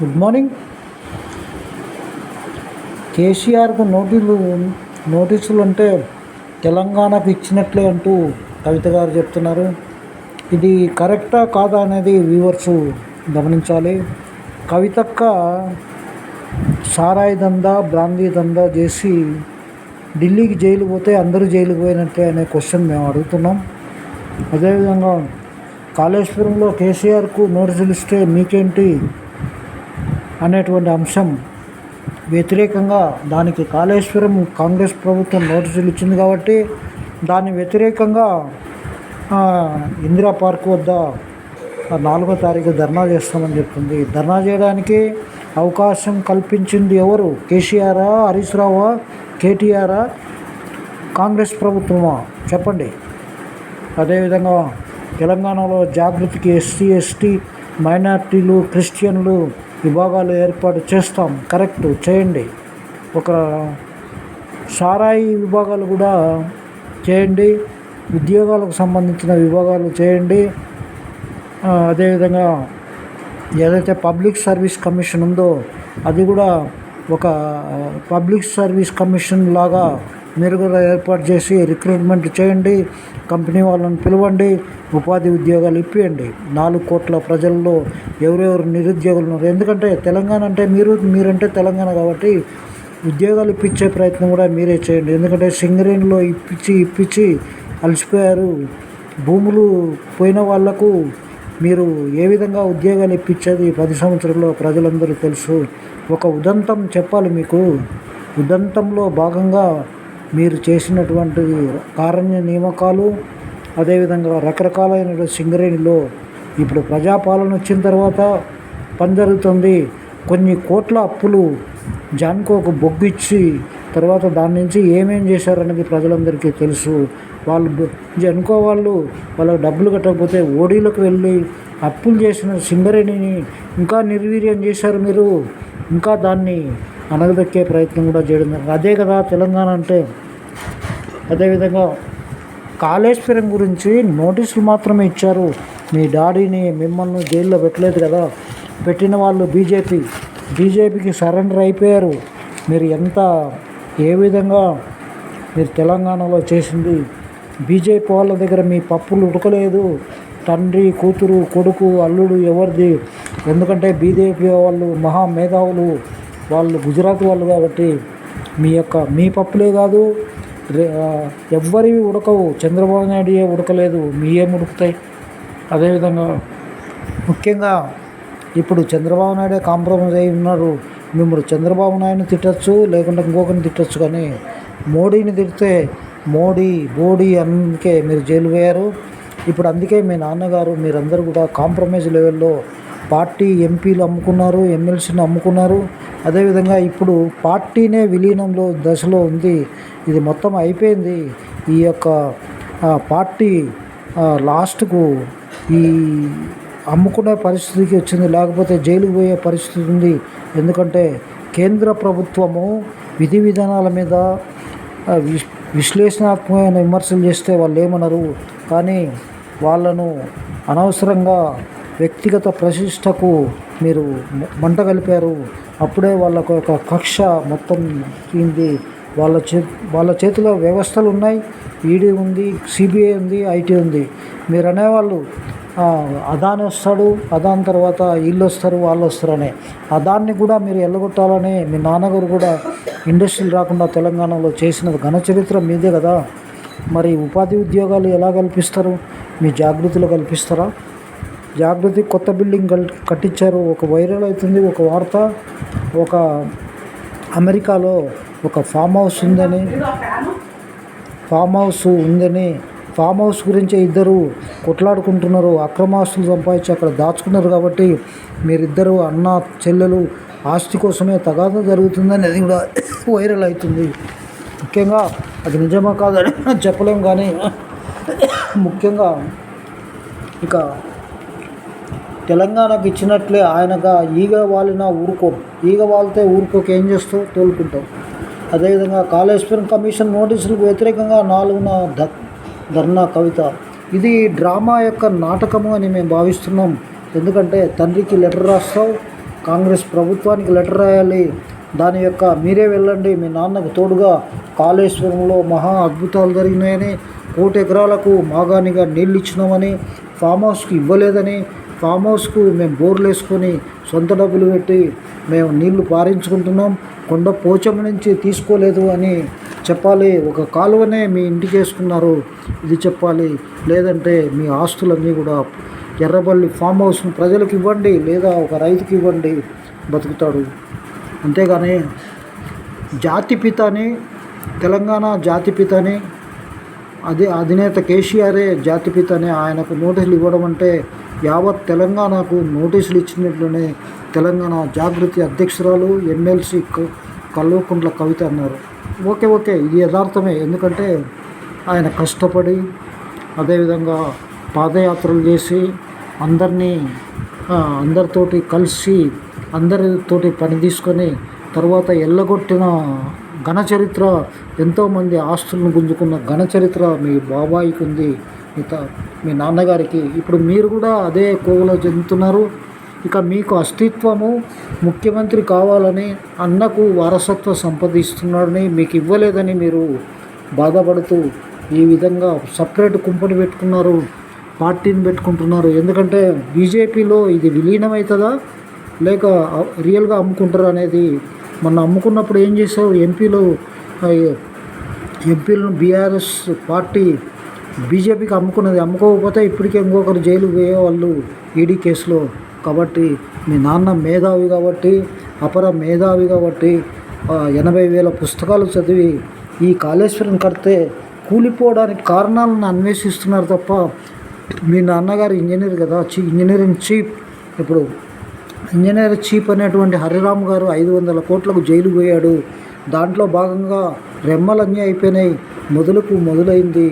Good morning కేసీఆర్కు నోటీసులు నోటీసులు అంటే తెలంగాణకు ఇచ్చినట్లే అంటూ కవిత గారు చెప్తున్నారు. ఇది కరెక్టా కాదా అనేది వ్యూవర్స్ గమనించాలి. కవితక్క సారాయి దందా బ్రాందీ దందా చేసి ఢిల్లీకి జైలు పోతే అందరూ జైలుకి పోయినట్టే అనే క్వశ్చన్ మేము అడుగుతున్నాం. అదేవిధంగా కాళేశ్వరంలో కేసీఆర్కు నోటీసులు ఇస్తే మీకేంటి? అనేటువంటి అంశం వ్యతిరేకంగా దానికి కాళేశ్వరం కాంగ్రెస్ ప్రభుత్వం నోటీసులు ఇచ్చింది కాబట్టి దాని వ్యతిరేకంగా ఇందిరా పార్క్ వద్ద నాలుగో తారీఖు ధర్నా చేస్తామని చెప్తుంది ధర్నా చేయడానికి అవకాశం కల్పించింది ఎవరు? కేసీఆరా హరీష్ రావా కేటీఆరా కాంగ్రెస్ ప్రభుత్వమా? చెప్పండి. అదేవిధంగా తెలంగాణలో జాగృతికి ఎస్సీ ఎస్టీ మైనార్టీలు క్రిస్టియన్లు విభాగాలు ఏర్పాటు చేస్తాం. కరెక్ట్ చేయండి. ఒక సారాయి విభాగాలు కూడా చేయండి. ఉద్యోగాలకు సంబంధించిన విభాగాలు చేయండి. అదేవిధంగా ఏదైతే పబ్లిక్ సర్వీస్ కమిషన్ ఉందో అది కూడా ఒక పబ్లిక్ సర్వీస్ కమిషన్ లాగా మీరు కూడా ఏర్పాటు చేసి రిక్రూట్మెంట్ చేయండి. కంపెనీ వాళ్ళని పిలవండి. ఉపాధి ఉద్యోగాలు ఇప్పియండి. నాలుగు కోట్ల ప్రజల్లో ఎవరెవరు నిరుద్యోగులు ఉన్నారు? ఎందుకంటే తెలంగాణ అంటే మీరు మీరంటే తెలంగాణ కాబట్టి ఉద్యోగాలు ఇప్పించే ప్రయత్నం కూడా మీరే చేయండి. ఎందుకంటే సింగరేణిలో ఇప్పించి ఇప్పించి అలసిపోయారు. భూములు పోయిన వాళ్ళకు మీరు ఏ విధంగా ఉద్యోగాలు ఇప్పించేది పది సంవత్సరంలో ప్రజలందరూ తెలుసు. ఒక ఉదంతం చెప్పాలి మీకు. ఉదంతంలో భాగంగా మీరు చేసినటువంటి కారణ్య నియామకాలు అదేవిధంగా రకరకాలైన సింగరేణిలో ఇప్పుడు ప్రజాపాలన వచ్చిన తర్వాత పని జరుగుతుంది కొన్ని కోట్ల అప్పులు జాన్కోకు బొగ్గిచ్చి తర్వాత దాని నుంచి ఏమేం చేశారనేది ప్రజలందరికీ తెలుసు. వాళ్ళు జన్కో వాళ్ళు వాళ్ళకి డబ్బులు కట్టకపోతే ఓడీలకు వెళ్ళి అప్పులు చేసిన సింగరేణిని ఇంకా నిర్వీర్యం చేశారు మీరు. ఇంకా దాన్ని అనగదొక్కే ప్రయత్నం కూడా చేయడం అదే కదా తెలంగాణ అంటే. అదేవిధంగా కాళేశ్వరం గురించి నోటీసులు మాత్రమే ఇచ్చారు. మీ డాడీని మిమ్మల్ని జైల్లో పెట్టలేదు కదా. పెట్టిన వాళ్ళు బీజేపీ. బీజేపీకి సరెండర్ అయిపోయారు. మీరు ఎంత ఏ విధంగా మీరు తెలంగాణలో చేసింది? బీజేపీ వాళ్ళ దగ్గర మీ పప్పులు ఉడకలేదు. తండ్రి కూతురు కొడుకు అల్లుడు ఎవరిది? ఎందుకంటే బీజేపీ వాళ్ళు మహా మేధావులు. వాళ్ళు గుజరాత్ వాళ్ళు కాబట్టి మీ యొక్క మీ పప్పులే కాదు ఎవ్వరివి ఉడకవు. చంద్రబాబు నాయుడు ఏ ఉడకలేదు మీ ఏం ఉడుకుతాయి అదేవిధంగా ముఖ్యంగా ఇప్పుడు చంద్రబాబు నాయుడే కాంప్రమైజ్ అయి ఉన్నారు. మిమ్మల్ని చంద్రబాబు నాయుడిని తిట్టచ్చు లేకుంటే ఇంకొకరిని తిట్టచ్చు కానీ మోడీని తిడితే మోడీ బోడీ అందుకే మీరు జైలు పోయారు. ఇప్పుడు అందుకే మీ నాన్నగారు మీరందరూ కూడా కాంప్రమైజ్ లెవెల్లో పార్టీ ఎంపీలు అమ్ముకున్నారు ఎమ్మెల్సీని అమ్ముకున్నారు. అదేవిధంగా ఇప్పుడు పార్టీనే విలీనంలో దశలో ఉంది. ఇది మొత్తం అయిపోయింది. ఈ యొక్క పార్టీ లాస్ట్కు ఈ అమ్ముకునే పరిస్థితికి వచ్చింది. లేకపోతే జైలుకు పోయే పరిస్థితి ఉంది. ఎందుకంటే కేంద్ర ప్రభుత్వము విధి విధానాల మీద విశ్ విశ్లేషణాత్మకమైన విమర్శలు చేస్తే వాళ్ళు ఏమనరు. కానీ వాళ్ళను అనవసరంగా వ్యక్తిగత ప్రతిష్టకు మీరు మంట కలిపారు. అప్పుడే వాళ్ళకు ఒక కక్ష మొత్తం తీంది. వాళ్ళ చే వాళ్ళ చేతిలో వ్యవస్థలు ఉన్నాయి. ఈడీ ఉంది సిబిఐ ఉంది ఐటీ ఉంది. మీరు అనేవాళ్ళు అదాని వస్తాడు అదాని తర్వాత వీళ్ళు వస్తారు వాళ్ళు వస్తారు అని అదాన్ని కూడా మీరు ఎల్లగొట్టాలని మీ నాన్నగారు కూడా ఇండస్ట్రీలు రాకుండా తెలంగాణలో చేసిన ఘన చరిత్ర మీదే కదా. మరి ఉపాధి ఉద్యోగాలు ఎలా కల్పిస్తారు? మీ జాగృతిలో కల్పిస్తారా? జాగృతి కొత్త బిల్డింగ్ కట్టించారు. ఒక వైరల్ అవుతుంది ఒక వార్త. ఒక అమెరికాలో ఒక ఫామ్ హౌస్ ఉందని ఫామ్ హౌస్ ఉందని ఫామ్ హౌస్ గురించి ఇద్దరు కొట్లాడుకుంటున్నారు. అక్రమాస్తులు సంపాదించి అక్కడ దాచుకున్నారు కాబట్టి మీరిద్దరు అన్న చెల్లెలు ఆస్తి కోసమే తగాదా జరుగుతుందని అది కూడా వైరల్ అవుతుంది. ముఖ్యంగా అది నిజమా కాదని చెప్పలేం కానీ ముఖ్యంగా ఇక తెలంగాణకు ఇచ్చినట్లే ఆయనగా ఈగ వాలిన ఊరుకో ఈగ వాలితే ఊరుకోక ఏం చేస్తావు? తోలుకుంటావు. అదేవిధంగా కాళేశ్వరం కమిషన్ నోటీసులకు వ్యతిరేకంగా నాలుగున ధ ధర్నా కవిత. ఇది డ్రామా యొక్క నాటకము అని మేము భావిస్తున్నాం. ఎందుకంటే తండ్రికి లెటర్ రాస్తావు కాంగ్రెస్ ప్రభుత్వానికి లెటర్ రాయాలి. దాని యొక్క మీరే వెళ్ళండి మీ నాన్నకు తోడుగా కాళేశ్వరంలో మహా అద్భుతాలు జరిగినాయని కోటి ఎకరాలకు మాగానిగా నీళ్ళు ఇచ్చినామని ఫామ్ హౌస్కి ఇవ్వలేదని ఫామ్ హౌస్కు మేము బోర్లు వేసుకొని సొంత డబ్బులు పెట్టి మేము నీళ్ళు పారించుకుంటున్నాం. కొండ పోచమ్మ నుంచి తీసుకోలేదు అని చెప్పాలి. ఒక కాలువనే మీ ఇంటికి వేసుకున్నారు ఇది చెప్పాలి. లేదంటే మీ ఆస్తులన్నీ కూడా ఎర్రబల్లి ఫామ్ హౌస్ను ప్రజలకు ఇవ్వండి లేదా ఒక రైతుకి ఇవ్వండి బతుకుతాడు. అంతేగాని జాతిపితని తెలంగాణ జాతిపితని అదే అధినేత కేసీఆరే జాతిపితని ఆయనకు నోటీసులు ఇవ్వడం అంటే యావత్ తెలంగాణకు నోటీసులు ఇచ్చినట్లనే తెలంగాణ జాగృతి అధ్యక్షురాలు ఎమ్మెల్సీ కల్వకుంట్ల కవిత అన్నారు. ఓకే ఓకే ఇది యథార్థమే. ఎందుకంటే ఆయన కష్టపడి అదేవిధంగా పాదయాత్రలు చేసి అందరినీ అందరితోటి కలిసి అందరితోటి పని తీసుకొని తర్వాత ఎల్లగొట్టిన ఘన చరిత్ర ఎంతోమంది ఆస్తులను గుంజుకున్న ఘన చరిత్ర మీ బాబాయికి ఉంది మీ మీ నాన్నగారికి. ఇప్పుడు మీరు కూడా అదే కోవలో చెందుతున్నారు. ఇక మీకు అస్తిత్వము ముఖ్యమంత్రి కావాలని అన్నకు వారసత్వ సంపాదిస్తున్నాడని మీకు ఇవ్వలేదని మీరు బాధపడుతూ ఈ విధంగా సపరేట్ కుంపని పెట్టుకున్నారు పార్టీని పెట్టుకుంటున్నారు. ఎందుకంటే బీజేపీలో ఇది విలీనమవుతుందా లేక రియల్గా అమ్ముకుంటారా అనేది మొన్న అమ్ముకున్నప్పుడు ఏం చేశారు ఎంపీలో ఎంపీలను బీఆర్ఎస్ పార్టీ బీజేపీకి అమ్ముకున్నది అమ్ముకోకపోతే ఇప్పటికే ఇంకొకరు జైలు పోయేవాళ్ళు ఈడీ కేసులో. కాబట్టి మీ నాన్న మేధావి కాబట్టి అపర మేధావి కాబట్టి ఎనభై వేల పుస్తకాలు చదివి ఈ కాళేశ్వరం కడితే కూలిపోవడానికి కారణాలను అన్వేషిస్తున్నారు తప్ప మీ నాన్నగారు ఇంజనీర్ కదా చీ ఇంజనీరింగ్ చీఫ్. ఇప్పుడు ఇంజనీర్ చీఫ్ అనేటువంటి హరిరామ్ గారు ఐదు వందల కోట్లకు జైలు పోయాడు. దాంట్లో భాగంగా రెమ్మలన్నీ అయిపోయినాయి. మొదలుకు మొదలైంది.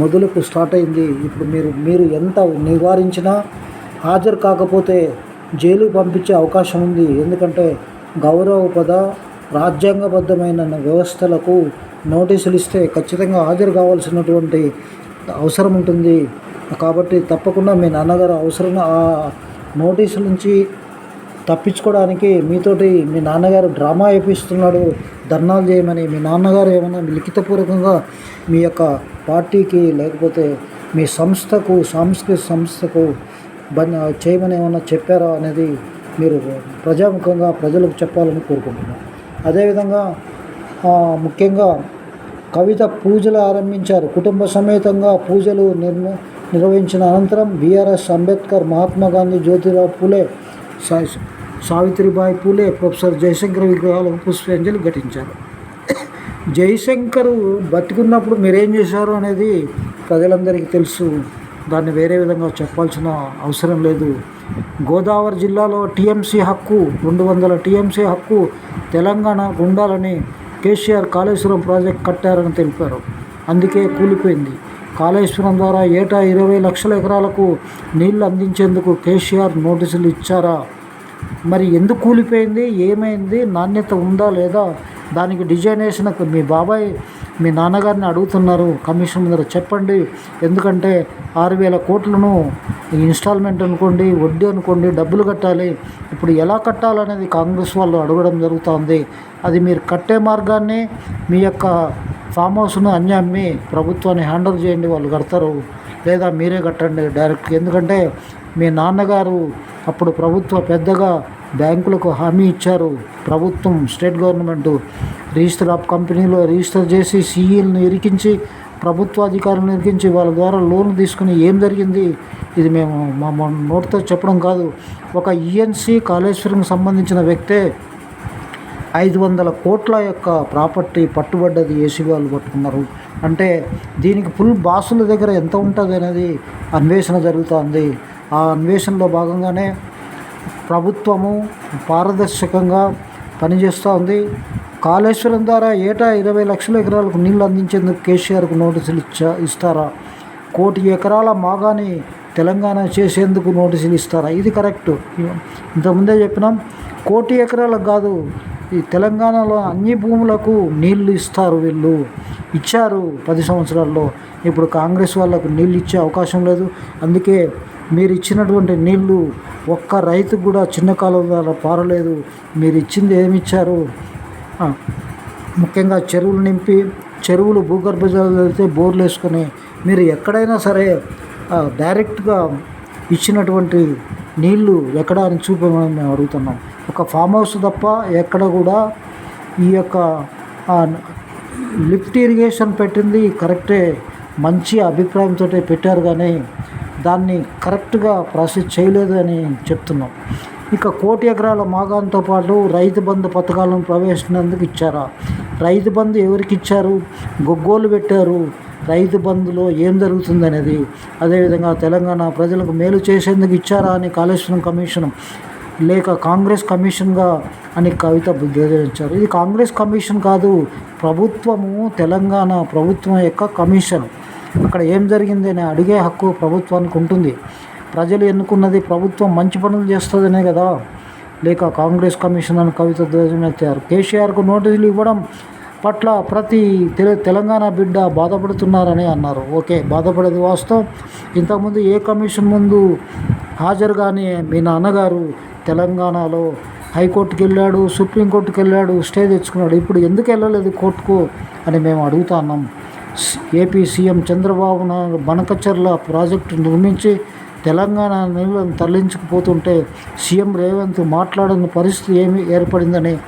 మొదలుకు స్టార్ట్ అయింది. ఇప్పుడు మీరు మీరు ఎంత నివారించినా హాజరు కాకపోతే జైలు పంపించే అవకాశం ఉంది. ఎందుకంటే గౌరవపద రాజ్యాంగబద్ధమైన వ్యవస్థలకు నోటీసులు ఇస్తే ఖచ్చితంగా హాజరు కావాల్సినటువంటి అవసరం ఉంటుంది. కాబట్టి తప్పకుండా మీ నాన్నగారు అవసరం ఆ నోటీసుల నుంచి తప్పించుకోవడానికి మీతోటి మీ నాన్నగారు డ్రామా వేపిస్తున్నాడు ధర్నాలు చేయమని మీ నాన్నగారు ఏమైనా లిఖితపూర్వకంగా మీ యొక్క పార్టీకి లేకపోతే మీ సంస్థకు సాంస్కృతిక సంస్థకు బంద్ చేయమని ఏమైనా చెప్పారా అనేది మీరు ప్రజాముఖంగా ప్రజలకు చెప్పాలని కోరుకుంటున్నాను. అదేవిధంగా ముఖ్యంగా కవిత పూజలు ఆరంభించారు. కుటుంబ సమేతంగా పూజలు నిర్మ నిర్వహించిన అనంతరం బీఆర్ఎస్ అంబేద్కర్ మహాత్మా గాంధీ జ్యోతిరావు పూలే సావిత్రిబాయి పూలే ప్రొఫెసర్ జయశంకర్ విగ్రహాలకు పుష్పాంజలి ఘటించారు. జయశంకర్ బతికున్నప్పుడు మీరేం చేశారు అనేది ప్రజలందరికీ తెలుసు. దాన్ని వేరే విధంగా చెప్పాల్సిన అవసరం లేదు. గోదావరి జిల్లాలో టీఎంసీ హక్కు రెండు వందల టీఎంసీ హక్కు తెలంగాణ ఉండాలని కేసీఆర్ కాళేశ్వరం ప్రాజెక్ట్ కట్టారని తెలిపారు. అందుకే కూలిపోయింది. కాళేశ్వరం ద్వారా ఏటా ఇరవై లక్షల ఎకరాలకు నీళ్ళు అందించేందుకు కేసీఆర్ నోటీసులు ఇచ్చారా? మరి ఎందుకు కూలిపోయింది? ఏమైంది? నాణ్యత ఉందా లేదా? దానికి డిజైనేషన్ మీ బాబాయ్ మీ నాన్నగారిని అడుగుతున్నారు. కమిషన్ ముందర చెప్పండి. ఎందుకంటే ఆరు వేల కోట్లను ఇన్స్టాల్మెంట్ అనుకోండి వడ్డీ అనుకోండి డబ్బులు కట్టాలి. ఇప్పుడు ఎలా కట్టాలనేది కాంగ్రెస్ వాళ్ళు అడగడం జరుగుతుంది. అది మీరు కట్టే మార్గాన్ని మీ యొక్క ఫామ్ హౌస్ను అన్నీ అమ్మి ప్రభుత్వాన్ని హ్యాండిల్ చేయండి వాళ్ళు కడతారు. లేదా మీరే కట్టండి డైరెక్ట్ ఎందుకంటే మీ నాన్నగారు అప్పుడు ప్రభుత్వ పెద్దగా బ్యాంకులకు హామీ ఇచ్చారు. ప్రభుత్వం స్టేట్ గవర్నమెంట్ రిజిస్టర్ ఆఫ్ కంపెనీలో రిజిస్టర్ చేసి సీఈలను ఇరికించి ప్రభుత్వ అధికారులను ఇరికించి వాళ్ళ ద్వారా లోన్ తీసుకుని ఏం జరిగింది? ఇది మేము మా నోటితో చెప్పడం కాదు. ఒక ఈఎన్సీ కాళేశ్వరంకి సంబంధించిన వ్యక్తే ఐదు వందల కోట్ల యొక్క ప్రాపర్టీ పట్టుబడ్డది ఏసీ వాళ్ళు పట్టుకున్నారు. అంటే దీనికి ఫుల్ బాసుల దగ్గర ఎంత ఉంటుంది అనేది అన్వేషణ జరుగుతుంది. ఆ అన్వేషణలో భాగంగానే ప్రభుత్వము పారదర్శకంగా పనిచేస్తూ ఉంది. కాళేశ్వరం ద్వారా ఏటా ఇరవై లక్షల ఎకరాలకు నీళ్ళు అందించేందుకు కేసీఆర్కు నోటీసులు ఇచ్చా ఇస్తారా? కోటి ఎకరాల మాగాని తెలంగాణ చేసేందుకు నోటీసులు ఇస్తారా? ఇది కరెక్ట్. ఇంతకుముందే చెప్పినాం కోటి ఎకరాలకు కాదు ఈ తెలంగాణలో అన్ని భూములకు నీళ్ళు ఇస్తారు వీళ్ళు. ఇచ్చారు పది సంవత్సరాల్లో. ఇప్పుడు కాంగ్రెస్ వాళ్ళకు నీళ్ళు ఇచ్చే అవకాశం లేదు. అందుకే మీరు ఇచ్చినటువంటి నీళ్ళు ఒక్క రైతుకు కూడా చిన్న కాలువ ద్వారా పారలేదు. మీరు ఇచ్చింది ఏమి ఇచ్చారు ముఖ్యంగా చెరువులు నింపి చెరువులు భూగర్భ జలాలు వెళ్తే బోర్లు వేసుకొని మీరు ఎక్కడైనా సరే డైరెక్ట్గా ఇచ్చినటువంటి నీళ్ళు ఎక్కడ అని చూపమని మేము అడుగుతున్నాం. ఒక ఫామ్ హౌస్ తప్ప ఎక్కడ కూడా ఈ యొక్క లిఫ్ట్ ఇరిగేషన్ పెట్టింది కరెక్టే మంచి అభిప్రాయంతో పెట్టారు కానీ దాన్ని కరెక్ట్గా ప్రాసెస్ చేయలేదు అని చెప్తున్నాం. ఇక కోటి ఎకరాల మాగాంతో పాటు రైతు బంధు పథకాలను ప్రవేశించినందుకు ఇచ్చారా? రైతు బంధు ఎవరికి ఇచ్చారు? గొగ్గోలు పెట్టారు. రైతు బంధులో ఏం జరుగుతుంది అనేది అదేవిధంగా తెలంగాణ ప్రజలకు మేలు చేసేందుకు ఇచ్చారా అని కాళేశ్వరం కమిషన్ లేక కాంగ్రెస్ కమిషన్గా అని కవిత బుద్ధించారు ఇది కాంగ్రెస్ కమిషన్ కాదు ప్రభుత్వము తెలంగాణ ప్రభుత్వం యొక్క కమిషన్. అక్కడ ఏం జరిగింది అని అడిగే హక్కు ప్రభుత్వానికి ఉంటుంది. ప్రజలు ఎన్నుకున్నది ప్రభుత్వం మంచి పనులు చేస్తుందనే కదా? లేక కాంగ్రెస్ కమిషన్ అని కవిత ధ్వజమెత్తారు కేసీఆర్కు నోటీసులు ఇవ్వడం పట్ల ప్రతి తెల తెలంగాణ బిడ్డ బాధపడుతున్నారని అన్నారు. ఓకే బాధపడేది వాస్తవం. ఇంతకుముందు ఏ కమిషన్ ముందు హాజరు కానీ మీ నాన్నగారు తెలంగాణలో హైకోర్టుకి వెళ్ళాడు సుప్రీంకోర్టుకి వెళ్ళాడు స్టే తెచ్చుకున్నాడు. ఇప్పుడు ఎందుకు వెళ్ళలేదు కోర్టుకు అని మేము అడుగుతా ఉన్నాం AP CM Chandrababu Naidu Banakacherla project నిర్మించి తెలంగాణ నీళ్ళను తరలించుకుపోతుంటే సీఎం రేవంత్ మాట్లాడని పరిస్థితి ఏమి ఏర్పడిందని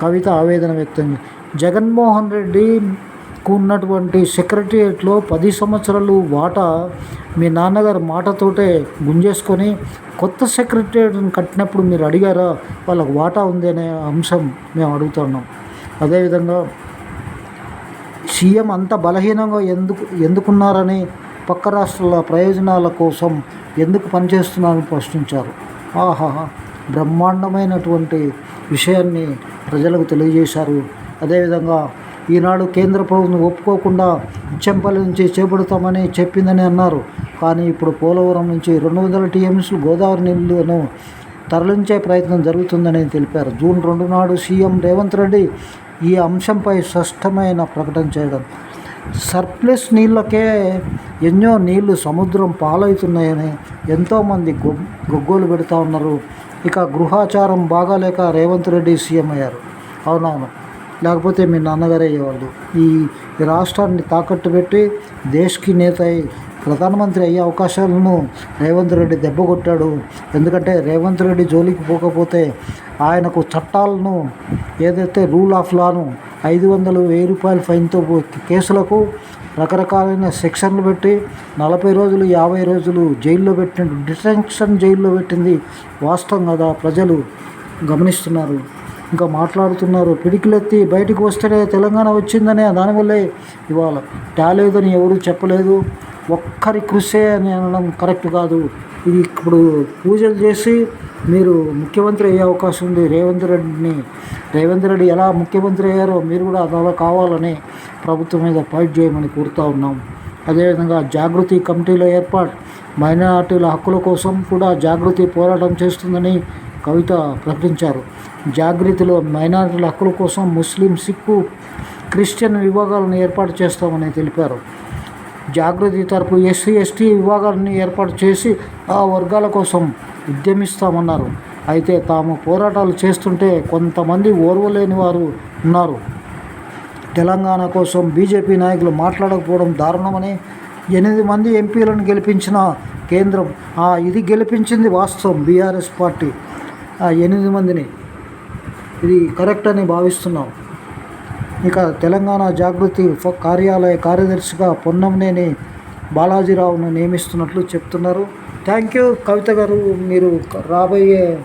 కవిత ఆవేదన వ్యక్తం జగన్మోహన్ రెడ్డికి ఉన్నటువంటి సెక్రటరియట్లో పది సంవత్సరాలు వాటా మీ నాన్నగారి మాటతోటే గుంజేసుకొని కొత్త సెక్రటరియట్ని కట్టినప్పుడు మీరు అడిగారా వాళ్ళకు వాటా ఉంది అనే అంశం మేము అడుగుతున్నాం. అదేవిధంగా సీఎం అంత బలహీనంగా ఎందుకు ఎందుకున్నారని పక్క రాష్ట్రాల ప్రయోజనాల కోసం ఎందుకు పనిచేస్తున్నారని ప్రశ్నించారు. ఆహా బ్రహ్మాండమైనటువంటి విషయాన్ని ప్రజలకు తెలియజేశారు. అదేవిధంగా ఈనాడు కేంద్ర ప్రభుత్వం ఒప్పుకోకుండా చెంపల నుంచి చేపడతామని చెప్పిందని అన్నారు. కానీ ఇప్పుడు పోలవరం నుంచి రెండు వందల టీఎంసీలు గోదావరి నీళ్ళను తరలించే ప్రయత్నం జరుగుతుందని తెలిపారు. జూన్ రెండు నాడు సీఎం రేవంత్ రెడ్డి ఈ అంశంపై స్పష్టమైన ప్రకటన చేయడం. సర్ప్లస్ నీళ్ళకే ఎన్నో నీళ్ళు సముద్రం పాలవుతున్నాయని ఎంతోమంది గొ గొగ్గోలు పెడతా ఉన్నారు. ఇక గృహాచారం బాగాలేక రేవంత్ రెడ్డి సీఎం అయ్యారు. అవునవును. లేకపోతే మీ నాన్నగారే అయ్యేవాళ్ళు. ఈ ఈ రాష్ట్రాన్ని తాకట్టు పెట్టి దేశ్కి నేత అయి ప్రధానమంత్రి అయ్యే అవకాశాలను రేవంత్ రెడ్డి దెబ్బ కొట్టాడు. ఎందుకంటే రేవంత్ రెడ్డి జోలికి పోకపోతే ఆయనకు చట్టాలను ఏదైతే రూల్ ఆఫ్ లాను ఐదు వందలు వెయ్యి రూపాయల ఫైన్తో కేసులకు రకరకాలైన సెక్షన్లు పెట్టి నలభై రోజులు యాభై రోజులు జైల్లో పెట్టిన డిటెన్షన్ జైల్లో పెట్టింది. వాస్తవం కదా ప్రజలు గమనిస్తున్నారు. ఇంకా మాట్లాడుతున్నారు. పిడికిలెత్తి బయటకు వస్తేనే తెలంగాణ వచ్చిందనే దానివల్లే ఇవాళ టాలేదని ఎవరు చెప్పలేదు. ఒక్కరి కృషే అని అనడం కరెక్ట్ కాదు. ఇది ఇప్పుడు పూజలు చేసి మీరు ముఖ్యమంత్రి అయ్యే అవకాశం ఉంది. రేవంత్ రెడ్డిని రేవంత్ రెడ్డి ఎలా ముఖ్యమంత్రి అయ్యారో మీరు కూడా అలా కావాలని ప్రభుత్వం మీద ఫైట్ చేయమని కోరుతా ఉన్నాం. అదేవిధంగా జాగృతి కమిటీల ఏర్పాటు మైనార్టీల హక్కుల కోసం కూడా జాగృతి పోరాటం చేస్తుందని కవిత ప్రకటించారు. జాగృతిలో మైనారిటీల హక్కుల కోసం ముస్లిం సిక్కు క్రిస్టియన్ విభాగాలను ఏర్పాటు చేస్తామని తెలిపారు. జాగృతి తరపు ఎస్సీ ఎస్టీ విభాగాలను ఏర్పాటు చేసి ఆ వర్గాల కోసం ఉద్యమిస్తామన్నారు. అయితే తాము పోరాటాలు చేస్తుంటే కొంతమంది ఓర్వలేని వారు ఉన్నారు. తెలంగాణ కోసం బీజేపీ నాయకులు మాట్లాడకపోవడం దారుణమని ఎనిమిది మంది ఎంపీలను గెలిపించిన కేంద్రం ఆ, ఇది గెలిపించింది వాస్తవం బీఆర్ఎస్ పార్టీ. ఆ ఎనిమిది మందిని. ఇది కరెక్ట్ అని భావిస్తున్నాం. ఇక తెలంగాణ జాగృతి కార్యాలయ కార్యదర్శిగా పొన్నంనేని బాలాజీరావును నియమిస్తున్నట్లు చెప్తున్నారు. థ్యాంక్ యూ కవిత గారు మీరు రాబోయే